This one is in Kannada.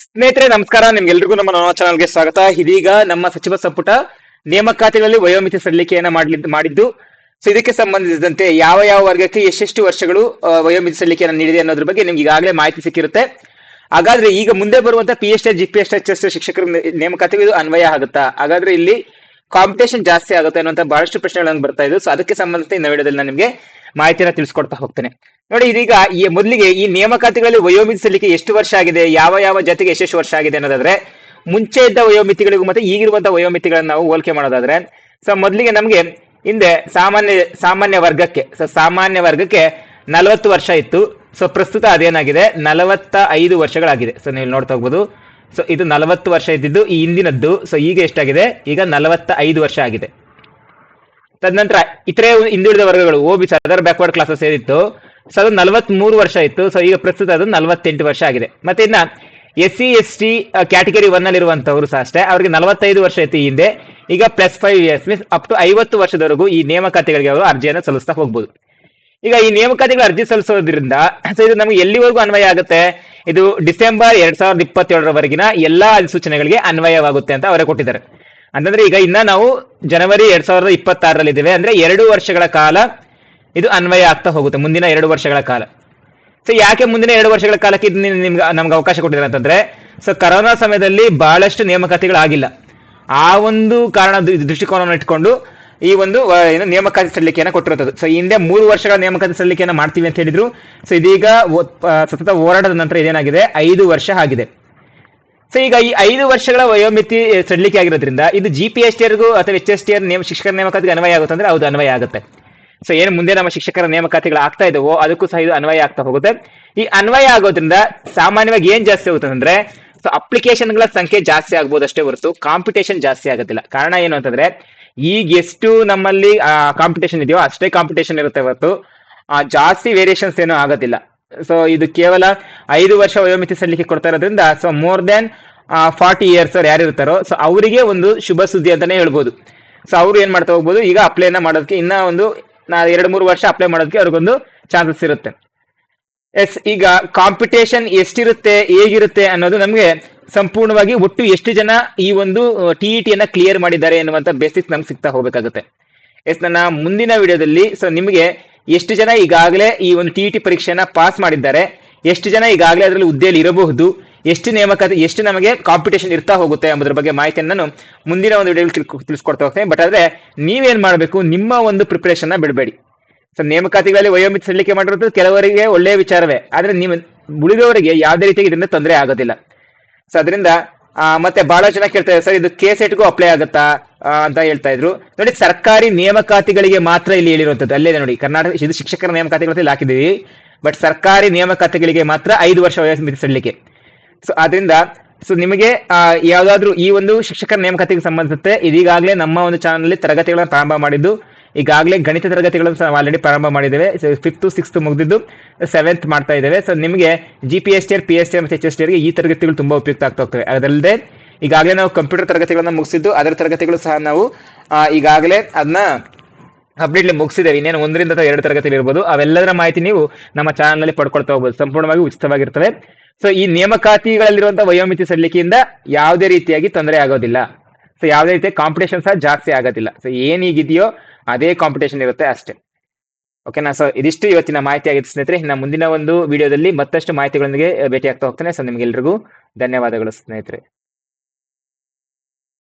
ಸ್ನೇಹಿತರೆ, ನಮಸ್ಕಾರ. ನಿಮ್ಗೆಲ್ರಿಗೂ ನಮ್ಮ ನವ ಚಾನಲ್ಗೆ ಸ್ವಾಗತ. ಇದೀಗ ನಮ್ಮ ಸಚಿವ ಸಂಪುಟ ನೇಮಕಾತಿಗಳಲ್ಲಿ ವಯೋಮಿತಿ ಸಲ್ಲಿಕೆಯನ್ನ ಮಾಡ್ಲಿ, ಮಾಡಿದ್ದು. ಸೊ ಇದಕ್ಕೆ ಸಂಬಂಧಿಸಿದಂತೆ ಯಾವ ಯಾವ ವರ್ಗಕ್ಕೆ ಎಷ್ಟೆಷ್ಟು ವರ್ಷಗಳು ವಯೋಮಿತಿ ಸಲ್ಲಿಕೆಯನ್ನ ನೀಡಿದೆ ಅನ್ನೋದ್ರ ಬಗ್ಗೆ ನಿಮ್ಗೆ ಈಗಾಗಲೇ ಮಾಹಿತಿ ಸಿಕ್ಕಿರುತ್ತೆ. ಹಾಗಾದ್ರೆ ಈಗ ಮುಂದೆ ಬರುವಂತ P S G P H S ಶಿಕ್ಷಕರ ನೇಮಕಾತಿಗೆ ಇದು ಅನ್ವಯ ಆಗುತ್ತಾ? ಹಾಗಾದ್ರೆ ಇಲ್ಲಿ ಕಾಂಪಿಟೇಷನ್ ಜಾಸ್ತಿ ಆಗುತ್ತೆ ಅನ್ನುವಂತ ಬಹಳಷ್ಟು ಪ್ರಶ್ನೆಗಳು ಬರ್ತಾ ಇದ್ದು ಸೊ ಅದಕ್ಕೆ ಸಂಬಂಧಿಸಿದ ಈ ವಿಡಿಯೋದಲ್ಲಿ ನಾನು ನಿಮಗೆ ಮಾಹಿತಿಯನ್ನು ತಿಳಿಸ್ಕೊಡ್ತಾ ಹೋಗ್ತೇನೆ. ನೋಡಿ, ಇದೀಗ ಈ ಮೊದಲಿಗೆ ಈ ನೇಮಕಾತಿಗಳಲ್ಲಿ ವಯೋಮಿತಿ ಸಲ್ಲಿಕೆ ಎಷ್ಟು ವರ್ಷ ಆಗಿದೆ, ಯಾವ ಯಾವ ಜಾತಿಗೆ ಎಷ್ಟೆಷ್ಟು ವರ್ಷ ಆಗಿದೆ ಅನ್ನೋದಾದ್ರೆ, ಮುಂಚೆ ಇದ್ದ ವಯೋಮಿತಿಗಳಿಗೂ ಮತ್ತೆ ಈಗಿರುವಂತಹ ವಯೋಮಿತಿಗಳನ್ನು ನಾವು ಹೋಲಿಕೆ ಮಾಡೋದಾದ್ರೆ ಸೊ ಮೊದಲಿಗೆ ನಮಗೆ ಹಿಂದೆ ಸಾಮಾನ್ಯ ಸಾಮಾನ್ಯ ವರ್ಗಕ್ಕೆ ಸೊ ಸಾಮಾನ್ಯ ವರ್ಗಕ್ಕೆ ನಲವತ್ತು ವರ್ಷ ಇತ್ತು. ಸೊ ಪ್ರಸ್ತುತ ಅದೇನಾಗಿದೆ? ನಲವತ್ತ ಐದು ವರ್ಷಗಳಾಗಿದೆ. ಸೊ ನೀವು ನೋಡ್ತಾ ಹೋಗ್ಬೋದು. ಸೊ ಇದು ನಲವತ್ತು ವರ್ಷ ಇದ್ದಿದ್ದು ಈ ಹಿಂದಿನದ್ದು. ಸೊ ಈಗ ಎಷ್ಟಾಗಿದೆ? ಈಗ ನಲವತ್ತ ಐದು ವರ್ಷ ಆಗಿದೆ. ತದನಂತರ ಇತರೆ ಹಿಂದುಳಿದ ವರ್ಗಗಳು, O B other backward classes ಏನಿತ್ತು ಸೊ ಅದು ಮೂರು ವರ್ಷ ಇತ್ತು. ಸೊ ಈಗ ಪ್ರಸ್ತುತ ಅದು ನಲವತ್ತೆಂಟು ವರ್ಷ ಆಗಿದೆ. ಮತ್ತೆ ಇನ್ನ S C S T category one ಅಲ್ಲಿ ಇರುವಂತವರು ಸಹ ಅಷ್ಟೇ. ಅವರಿಗೆ ನಲವತ್ತೈದು ವರ್ಷ ಇತ್ತು ಹಿಂದೆ. ಈಗ plus five years means up to ಐವತ್ತು ವರ್ಷದವರೆಗೂ ಈ ನೇಮಕಾತಿಗಳಿಗೆ ಅವರು ಅರ್ಜಿಯನ್ನು ಸಲ್ಲಿಸ್ತಾ ಹೋಗ್ಬೋದು. ಈಗ ಈ ನೇಮಕಾತಿಗಳ ಅರ್ಜಿ ಸಲ್ಲಿಸೋದ್ರಿಂದ ಸೊ ಇದು ನಮಗೆ ಎಲ್ಲಿವರೆಗೂ ಅನ್ವಯ ಆಗುತ್ತೆ? ಇದು ಡಿಸೆಂಬರ್ ಎರಡ್ ಸಾವಿರದ ಇಪ್ಪತ್ತೇಳರವರೆಗಿನ ಎಲ್ಲಾ ಅಧಿಸೂಚನೆಗಳಿಗೆ ಅನ್ವಯವಾಗುತ್ತೆ ಅಂತ ಅವರೇ ಕೊಟ್ಟಿದ್ದಾರೆ. ಅಂತಂದ್ರೆ ಈಗ ಇನ್ನ ನಾವು ಜನವರಿ ಎರಡ್ ಸಾವಿರದ ಇಪ್ಪತ್ತಾರರಲ್ಲಿ ಇದ್ದೇವೆ ಅಂದ್ರೆ ಎರಡು ವರ್ಷಗಳ ಕಾಲ ಇದು ಅನ್ವಯ ಆಗ್ತಾ ಹೋಗುತ್ತೆ ಮುಂದಿನ ಎರಡು ವರ್ಷಗಳ ಕಾಲ. ಸೊ ಯಾಕೆ ಮುಂದಿನ ಎರಡು ವರ್ಷಗಳ ಕಾಲಕ್ಕೆ ಇದು ನಿಮ್- ನಿಮ್ಗೆ, ನಮ್ಗೆ ಅವಕಾಶ ಕೊಟ್ಟಿದ್ದಾರೆ ಅಂತಂದ್ರೆ ಸೊ ಕರೋನಾ ಸಮಯದಲ್ಲಿ ಬಹಳಷ್ಟು ನೇಮಕಾತಿಗಳಾಗಿಲ್ಲ. ಆ ಒಂದು ಕಾರಣ ದೃಷ್ಟಿಕೋನವನ್ನು ಇಟ್ಕೊಂಡು ಈ ಒಂದು ಏನು ನೇಮಕಾತಿ ಸಲ್ಲಿಕೆಯನ್ನು ಕೊಟ್ಟಿರುತ್ತದೆ ಸೊ ಹಿಂದೆ ಮೂರು ವರ್ಷಗಳ ನೇಮಕಾತಿ ಸಲ್ಲಿಕೆಯನ್ನು ಮಾಡ್ತೀವಿ ಅಂತ ಹೇಳಿದ್ರು. ಸೊ ಇದೀಗ ಸತತ ಹೋರಾಟದ ನಂತರ ಇದೇನಾಗಿದೆ? ಐದು ವರ್ಷ ಆಗಿದೆ. ಸೊ ಈಗ ಈ ಐದು ವರ್ಷಗಳ ವಯೋಮಿತಿ ಸಡಿಲಿಕೆ ಆಗಿರೋದ್ರಿಂದ, ಇದು ಜಿ ಪಿ ಎಸ್ ಟಿಯರ್ಗೂ ಅಥವಾ ಎಚ್ ಎಸ್ ಟಿಯರ್ ನೇಮ, ಶಿಕ್ಷಕರ ನೇಮಕಾತಿಗೆ ಅನ್ವಯ ಆಗುತ್ತೆ ಅಂದ್ರೆ ಹೌದು ಅನ್ವಯ ಆಗುತ್ತೆ. ಸೊ ಏನು ಮುಂದೆ ನಮ್ಮ ಶಿಕ್ಷಕರ ನೇಮಕಾತಿಗಳು ಆಗ್ತಾ ಇದಾವೋ ಅದಕ್ಕೂ ಸಹ ಇದು ಅನ್ವಯ ಆಗ್ತಾ ಹೋಗುತ್ತೆ. ಈ ಅನ್ವಯ ಆಗೋದ್ರಿಂದ ಸಾಮಾನ್ಯವಾಗಿ ಏನ್ ಜಾಸ್ತಿ ಆಗುತ್ತೆ ಅಂದ್ರೆ ಸೊ ಅಪ್ಲಿಕೇಶನ್ಗಳ ಸಂಖ್ಯೆ ಜಾಸ್ತಿ ಆಗ್ಬೋದು ಅಷ್ಟೇ ಹೊರತು ಕಾಂಪಿಟೇಷನ್ ಜಾಸ್ತಿ ಆಗೋದಿಲ್ಲ. ಕಾರಣ ಏನು ಅಂತಂದ್ರೆ ಈಗ ಎಷ್ಟು ನಮ್ಮಲ್ಲಿ ಕಾಂಪಿಟೇಷನ್ ಇದೆಯೋ ಅಷ್ಟೇ ಕಾಂಪಿಟೇಷನ್ ಇರುತ್ತೆ ಹೊರತು ಆ, ಜಾಸ್ತಿ ವೇರಿಯೇಷನ್ಸ್ ಏನೂ ಆಗೋದಿಲ್ಲ. ಸೊ ಇದು ಕೇವಲ ಐದು ವರ್ಷ ವಯೋಮಿತಿ ಸಲ್ಲಿಕೆ ಕೊಡ್ತಾ ಇರೋದ್ರಿಂದ so more than forty years ಅವ್ರು ಯಾರು ಇರ್ತಾರೋ ಸೊ ಅವರಿಗೆ ಒಂದು ಶುಭ ಸುದ್ದಿ ಅಂತಾನೆ ಹೇಳ್ಬೋದು. ಸೊ ಅವ್ರು ಏನ್ ಮಾಡ್ತಾ ಹೋಗ್ಬೋದು ಈಗ ಅಪ್ಲೈನ ಮಾಡೋದಕ್ಕೆ ಇನ್ನ ಒಂದು ನಾ ಎರಡು ಮೂರು ವರ್ಷ ಅಪ್ಲೈ ಮಾಡೋದಕ್ಕೆ ಅವ್ರಿಗೊಂದು ಚಾನ್ಸಸ್ ಇರುತ್ತೆ. ಎಸ್, ಈಗ ಕಾಂಪಿಟೇಷನ್ ಎಷ್ಟಿರುತ್ತೆ, ಹೇಗಿರುತ್ತೆ ಅನ್ನೋದು ನಮಗೆ ಸಂಪೂರ್ಣವಾಗಿ ಒಟ್ಟು ಎಷ್ಟು ಜನ ಈ ಒಂದು ಟಿ ಇ ಟಿಯನ್ನ ಕ್ಲಿಯರ್ ಮಾಡಿದ್ದಾರೆ ಎನ್ನುವಂಥ ಬೇಸಿಕ್ಸ್ ನಮ್ಗೆ ಸಿಗ್ತಾ ಹೋಗಬೇಕಾಗುತ್ತೆ. ಎಸ್, ನನ್ನ ಮುಂದಿನ ವಿಡಿಯೋದಲ್ಲಿ ಸೊ ನಿಮಗೆ ಎಷ್ಟು ಜನ ಈಗಾಗಲೇ ಈ ಒಂದು ಟಿ ಇ ಟಿ ಪರೀಕ್ಷೆಯನ್ನ ಪಾಸ್ ಮಾಡಿದ್ದಾರೆ, ಎಷ್ಟು ಜನ ಈಗಾಗಲೇ ಅದರಲ್ಲಿ ಹುದ್ದೆಯಲ್ಲಿ ಇರಬಹುದು ಎಷ್ಟು ನೇಮಕಾತಿ ಎಷ್ಟು ನಮಗೆ ಕಾಂಪಿಟೇಷನ್ ಇರ್ತಾ ಹೋಗುತ್ತೆ ಎಂಬುದರ ಬಗ್ಗೆ ಮಾಹಿತಿಯನ್ನು ನಾನು ಮುಂದಿನ ಒಂದು ವಿಡಿಯೋದಲ್ಲಿ ತಿಳಿಸ್ಕೊಡ್ತಾ ಹೋಗ್ತೇನೆ. ಬಟ್ ಆದ್ರೆ ನೀವೇನು ಮಾಡಬೇಕು? ನಿಮ್ಮ ಒಂದು ಪ್ರಿಪರೇಷನ್ ಬಿಡಬೇಡಿ. ಸೊ ನೇಮಕಾತಿಗಳಲ್ಲಿ ವಯೋಮಿತಿ ಸಲ್ಲಿಕೆ ಮಾಡಿರೋದು ಕೆಲವರಿಗೆ ಒಳ್ಳೆಯ ವಿಚಾರವೇ. ಆದ್ರೆ ನೀವು ಉಳಿದವರಿಗೆ ಯಾವುದೇ ರೀತಿಯಾಗಿ ಇದರಿಂದ ತೊಂದರೆ ಆಗೋದಿಲ್ಲ. ಸೊ ಅದರಿಂದ ಮತ್ತೆ ಬಹಳ ಜನ ಕೇಳ್ತಾರೆ ಸರ್, ಇದು ಕೆ ಸೆಟ್ಗೂ ಅಪ್ಲೈ ಆಗುತ್ತಾ? ಅಂತ ಹೇಳ್ತಾ ಇದ್ರು. ನೋಡಿ, ಸರ್ಕಾರಿ ನೇಮಕಾತಿಗಳಿಗೆ ಮಾತ್ರ ಇಲ್ಲಿ ಹೇಳಿರುವಂತದ್ದು ಅಲ್ಲೇ ನೋಡಿ, ಕರ್ನಾಟಕ, ಇದು ಶಿಕ್ಷಕರ ನೇಮಕಾತಿಗಳಲ್ಲಿ ಹಾಕಿದ್ದೀವಿ. ಬಟ್ ಸರ್ಕಾರಿ ನೇಮಕಾತಿಗಳಿಗೆ ಮಾತ್ರ ಐದು ವರ್ಷ ವಯೋಮಿತಿ ಸಲ್ಲಿಕೆ. ಸೊ ಅದರಿಂದ ಸೊ ನಿಮಗೆ ಯಾವ್ದಾದ್ರು ಈ ಒಂದು ಶಿಕ್ಷಕರ ನೇಮಕಾತಿಗೆ ಸಂಬಂಧಿಸಿದಂತೆ ಇದೀಗಾಗಲೇ ನಮ್ಮ ಒಂದು ಚಾನಲ್ ತರಗತಿಗಳನ್ನು ಪ್ರಾರಂಭ ಮಾಡಿದ್ದು, ಈಗಾಗಲೇ ಗಣಿತ ತರಗತಿಗಳನ್ನು ಸಹ ಆಲ್ರೆಡಿ ಪ್ರಾರಂಭ ಮಾಡಿದ್ದೇವೆ. ಫಿಫ್ತ್ ಸಿಕ್ಸ್ತ್ ಮುಗಿದಿದ್ದು ಸೆವೆಂತ್ ಮಾಡ್ತಾ ಇದ್ದೇವೆ. ಸೊ ನಿಮಗೆ G P S T R P S T ಮತ್ತು ಎಚ್ ಎಸ್ ಟಿ ಆರ್ಗೆ ಈ ತರಗತಿಗಳು ತುಂಬಾ ಉಪಯುಕ್ತ ಆಗ್ತಾ ಹೋಗ್ತವೆ. ಅದಲ್ಲದೆ, ಈಗಾಗಲೇ ನಾವು ಕಂಪ್ಯೂಟರ್ ತರಗತಿಗಳನ್ನು ಮುಗಿಸಿದ್ದು, ಅದರ ತರಗತಿಗಳು ಸಹ ನಾವು ಈಗಾಗಲೇ ಅದನ್ನ ಅಪ್ಡೇಟ್ಲಿ ಮುಗಿಸಿದ್ದೇವೆ ಇನ್ನೇನು ಒಂದರಿಂದ ಅಥವಾ ಎರಡು ತರಗತಿ ಇರ್ಬೋದು. ಅವೆಲ್ಲದರ ಮಾಹಿತಿ ನೀವು ನಮ್ಮ ಚಾನಲ್ನಲ್ಲಿ ಪಡ್ಕೊಳ್ತಾ ಹೋಗ್ಬೋದು. ಸಂಪೂರ್ಣವಾಗಿ ಉಚಿತವಾಗಿರ್ತವೆ. ಸೊ ಈ ನೇಮಕಾತಿಗಳಲ್ಲಿರುವಂತಹ ವಯೋಮಿತಿ ಸಲ್ಲಿಕೆಯಿಂದ ಯಾವುದೇ ರೀತಿಯಾಗಿ ತೊಂದರೆ ಆಗೋದಿಲ್ಲ. ಸೊ ಯಾವುದೇ ರೀತಿಯ ಕಾಂಪಿಟೇಷನ್ ಸಹ ಜಾಸ್ತಿ ಆಗೋದಿಲ್ಲ. ಸೊ ಏನ್ ಈಗಿದೆಯೋ ಅದೇ ಕಾಂಪಿಟೇಷನ್ ಇರುತ್ತೆ ಅಷ್ಟೇ. ಓಕೆನಾ ಸೊ ಇದಿಷ್ಟು ಇವತ್ತಿನ ಮಾಹಿತಿ ಆಗಿತ್ತು ಸ್ನೇಹಿತರೆ. ಇನ್ನು ಮುಂದಿನ ಒಂದು ವಿಡಿಯೋದಲ್ಲಿ ಮತ್ತಷ್ಟು ಮಾಹಿತಿಗಳೊಂದಿಗೆ ಭೇಟಿ ಆಗ್ತಾ ಹೋಗ್ತೇನೆ. ಸೊ ನಿಮ್ಗೆಲ್ರಿಗೂ ಧನ್ಯವಾದಗಳು ಸ್ನೇಹಿತರೆ.